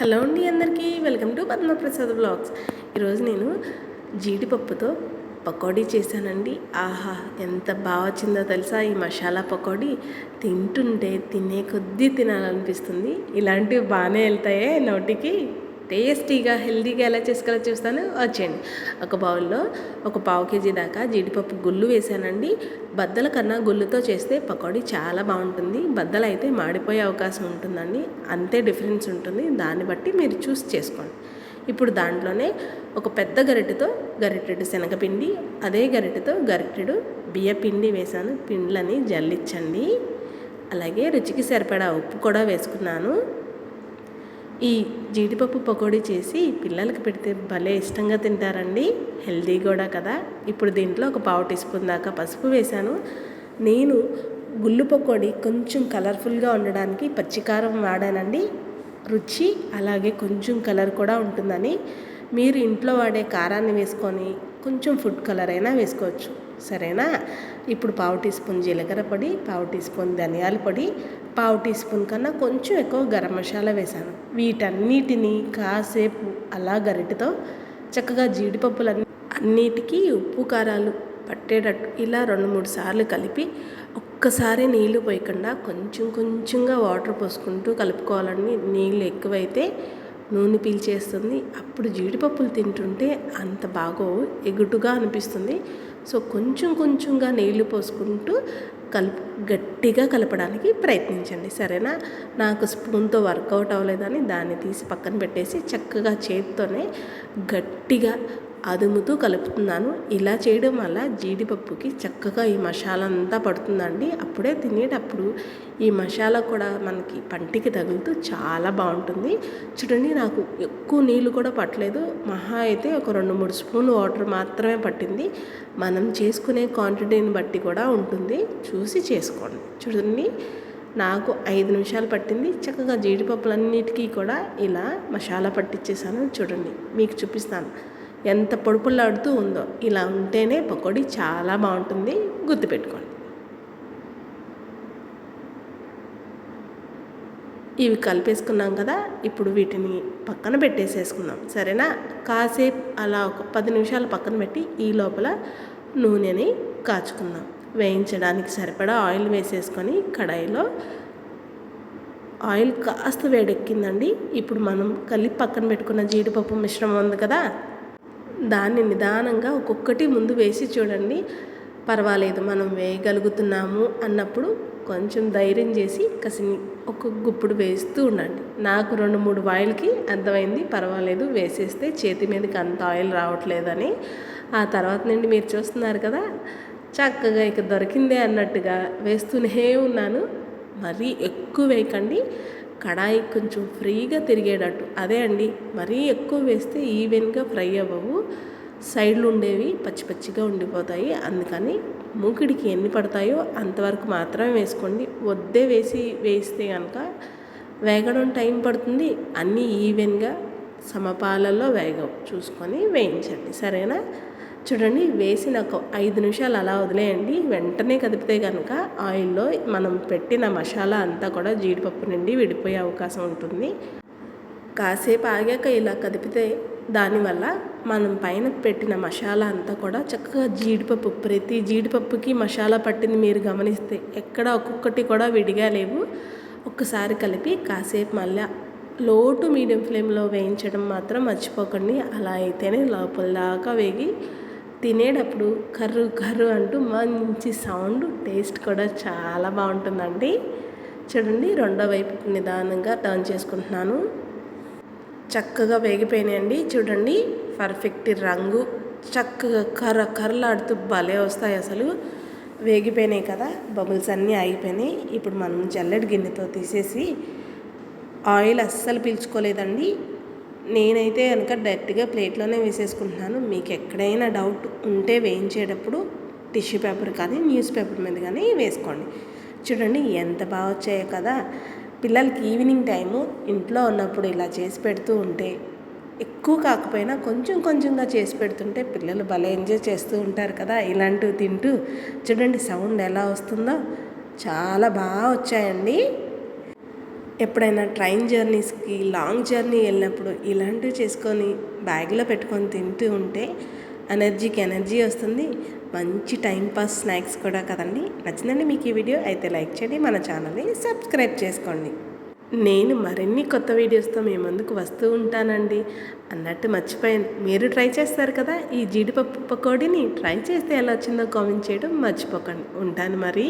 Hello అండి అందరికీ welcome to Padma Prasad blogs ఈరోజు నేను జీడిపప్పుతో పకోడీ చేశానండి. ఆహా ఎంత బాగా వచ్చిందో తెలుసా? ఈ మసాలా పకోడీ తింటుంటే తినే కొద్దీ తినాలనిపిస్తుంది. ఇలాంటివి బాగానే వెళ్తాయే నోటికి. టేస్టీగా హెల్తీగా ఎలా చేసుకోవాలో చూస్తాను? వచ్చేయండి ఒక బౌల్లో ఒక పావు కేజీ దాకా జీడిపప్పు గుళ్ళు వేసానండి. బద్దల కన్నా గుళ్ళుతో చేస్తే పకోడీ చాలా బాగుంటుంది. బద్దలు అయితే మాడిపోయే అవకాశం ఉంటుందండి. అంతే డిఫరెన్స్ ఉంటుంది. దాన్ని బట్టి మీరు చూస్ చేసుకోండి. ఇప్పుడు దాంట్లోనే ఒక పెద్ద గరిటెతో గరిటెడు శనగపిండి అదే గరిటెతో గరిటెడు బియ్యపిండి వేసాను. పిండ్లని జల్లించండి అలాగే రుచికి సరిపడా ఉప్పు కూడా వేసుకున్నాను. ఈ జీడిపప్పు పకోడీ చేసి పిల్లలకి పెడితే భలే ఇష్టంగా తింటారండి. హెల్దీ కూడా కదా. ఇప్పుడు దీంట్లో ఒక పావు టీ స్పూన్ దాకా పసుపు వేశాను. నేను గుళ్ళు పకోడీ కొంచెం కలర్ఫుల్గా ఉండడానికి పచ్చికారం వాడానండి. రుచి అలాగే కొంచెం కలర్ కూడా ఉంటుందని. మీరు ఇంట్లో వాడే కారాన్ని వేసుకొని కొంచెం ఫుడ్ కలర్ అయినా వేసుకోవచ్చు. సరేనా? ఇప్పుడు పావు టీ స్పూన్ జీలకర్ర పొడి పావు టీ స్పూన్ ధనియాల పొడి పావు టీ స్పూన్ కన్నా కొంచెం ఎక్కువ గరం మసాలా వేశాను. వీటన్నిటిని కాసేపు అలా గరిటతో చక్కగా జీడిపప్పులన్నీ అన్నిటికీ ఉప్పు కారాలు పట్టేటట్టు ఇలా రెండు మూడు సార్లు కలిపి ఒక్కసారి నీళ్ళు పోయకుండా కొంచెం కొంచెంగా వాటర్ పోసుకుంటూ కలుపుకోవాలండి. నీళ్ళు ఎక్కువైతే నూనె పీల్చేస్తుంది. అప్పుడు జీడిపప్పులు తింటుంటే అంత బాగో ఎగుటుగా అనిపిస్తుంది. సో కొంచెం కొంచెంగా నీళ్ళు పోసుకుంటూ కలుపు గట్టిగా కలపడానికి ప్రయత్నించండి. సరేనా? నాకు స్పూన్తో వర్కౌట్ అవ్వలేదని దాన్ని తీసి పక్కన పెట్టేసి చక్కగా చేతితోనే గట్టిగా అదుముతూ కలుపుతున్నాను. ఇలా చేయడం వల్ల జీడిపప్పుకి చక్కగా ఈ మసాలా అంతా పడుతుందండి. అప్పుడే తినేటప్పుడు ఈ మసాలా కూడా మనకి పంటికి తగులుతూ చాలా బాగుంటుంది. చూడండి నాకు ఎక్కువ నీళ్ళు కూడా పట్టలేదు. మహా అయితే ఒక రెండు మూడు స్పూన్ వాటర్ మాత్రమే పట్టింది. మనం చేసుకునే క్వాంటిటీని బట్టి కూడా ఉంటుంది. చూసి చేసుకోండి. చూడండి నాకు ఐదు నిమిషాలు పట్టింది. చక్కగా జీడిపప్పులన్నిటికీ కూడా ఇలా మసాలా పట్టించేసాను చూడండి మీకు చూపిస్తాను. ఎంత పొడుపులాడుతూ ఉందో ఇలా ఉంటేనే పకోడీ చాలా బాగుంటుంది. గుర్తుపెట్టుకోండి. ఇవి కలిపేసుకున్నాం కదా ఇప్పుడు వీటిని పక్కన పెట్టేసేసుకుందాం. సరేనా? కాసేపు అలా ఒక పది నిమిషాలు పక్కన పెట్టి ఈ లోపల నూనెని కాచుకుందాం. వేయించడానికి సరిపడా ఆయిల్ వేసేసుకొని కడాయిలో ఆయిల్ కాస్త వేడెక్కిందండి. ఇప్పుడు మనం కలిపి పక్కన పెట్టుకున్న జీడిపప్పు మిశ్రమం ఉంది కదా దాన్ని నిదానంగా ఒక్కొక్కటి ముందు వేసి చూడండి. పర్వాలేదు మనం వేయగలుగుతున్నాము అన్నప్పుడు కొంచెం ధైర్యం చేసి కసిని ఒక గుప్పుడు వేస్తూ ఉండండి. నాకు రెండు మూడు ఆయిల్కి అర్థమైంది పర్వాలేదు వేసేస్తే చేతి మీదకి అంత ఆయిల్ రావట్లేదని. ఆ తర్వాత నుండి మీరు చూస్తున్నారు కదా చక్కగా ఇక దొరికిందే అన్నట్టుగా వేస్తూనే ఉన్నాను. మరీ ఎక్కువ వేయకండి. కడాయి కొంచెం ఫ్రీగా తిరిగేటట్టు. అదే అండి మరీ ఎక్కువ వేస్తే ఈవెన్గా ఫ్రై అవ్వవు. సైడ్లు ఉండేవి పచ్చి పచ్చిగా ఉండిపోతాయి. అందుకని మూకిడికి ఎన్ని పడతాయో అంతవరకు మాత్రమే వేసుకోండి. వద్దే వేసి వేస్తే కనుక వేగడం టైం పడుతుంది. అన్నీ ఈవెన్గా సమపాలలో వేగవు. చూసుకొని వేయించండి. సరేనా? చూడండి వేసిన ఒక ఐదు నిమిషాలు అలా వదిలేయండి. వెంటనే కదిపితే కనుక ఆయిల్లో మనం పెట్టిన మసాలా అంతా కూడా జీడిపప్పు నుండి విడిపోయే అవకాశం ఉంటుంది. కాసేపు ఆగాక ఇలా కదిపితే దానివల్ల మనం పైన పెట్టిన మసాలా అంతా కూడా చక్కగా జీడిపప్పు ప్రతి జీడిపప్పుకి మసాలా పట్టింది మీరు గమనిస్తే ఎక్కడ ఒక్కొక్కటి కూడా విడిగా లేవు. ఒక్కసారి కలిపి కాసేపు మళ్ళీ లోటు మీడియం ఫ్లేమ్లో వేయించడం మాత్రం మర్చిపోకండి. అలా అయితేనే లోపల దాకా వేగి తినేటప్పుడు కర్రు కర్రు అంటూ మంచి సౌండ్ టేస్ట్ కూడా చాలా బాగుంటుందండి. చూడండి రెండో వైపు నిదానంగా టర్న్ చేసుకుంటున్నాను. చక్కగా వేగిపోయినాయండి. చూడండి పర్ఫెక్ట్ రంగు. చక్కగా కర్ర కర్రలాడుతూ భలే వస్తాయి అసలు. వేగిపోయినాయి కదా బబుల్స్ అన్నీ ఆగిపోయినాయి. ఇప్పుడు మనం జల్లెడి గిన్నెతో తీసేసి ఆయిల్ అస్సలు పీల్చుకోలేదండి. నేనైతే కనుక డైరెక్ట్గా ప్లేట్లోనే వేసేసుకుంటున్నాను. మీకు ఎక్కడైనా డౌట్ ఉంటే వేయించేటప్పుడు టిష్యూ పేపర్ కానీ న్యూస్ పేపర్ మీద కానీ వేసుకోండి. చూడండి ఎంత బాగా వచ్చాయో కదా! పిల్లలకి ఈవినింగ్ టైము ఇంట్లో ఉన్నప్పుడు ఇలా చేసి పెడుతూ ఉంటే ఎక్కువ కాకపోయినా కొంచెం కొంచెంగా చేసి పెడుతుంటే పిల్లలు భలే ఎంజాయ్ చేస్తూ ఉంటారు కదా! ఇలాంటివి తింటూ. చూడండి సౌండ్ ఎలా వస్తుందో. చాలా బాగా వచ్చాయండి. ఎప్పుడైనా ట్రైన్ జర్నీస్కి లాంగ్ జర్నీ వెళ్ళినప్పుడు ఇలాంటివి చేసుకొని బ్యాగ్లో పెట్టుకొని తింటూ ఉంటే ఎనర్జీకి ఎనర్జీ వస్తుంది. మంచి టైం పాస్ స్నాక్స్ కూడా కదండి. నచ్చిందండి మీకు ఈ వీడియో అయితే లైక్ చేయండి మన ఛానల్ని సబ్స్క్రైబ్ చేసుకోండి. నేను మరిన్ని కొత్త వీడియోస్తో మీ ముందుకు వస్తూ ఉంటానండి. అన్నట్టు మర్చిపోయాను. మీరు ట్రై చేస్తారు కదా ఈ జీడిపప్పు పకోడీని ట్రై చేస్తే ఎలా వచ్చిందో కామెంట్ చేయడం మర్చిపోకండి. ఉంటాను మరి.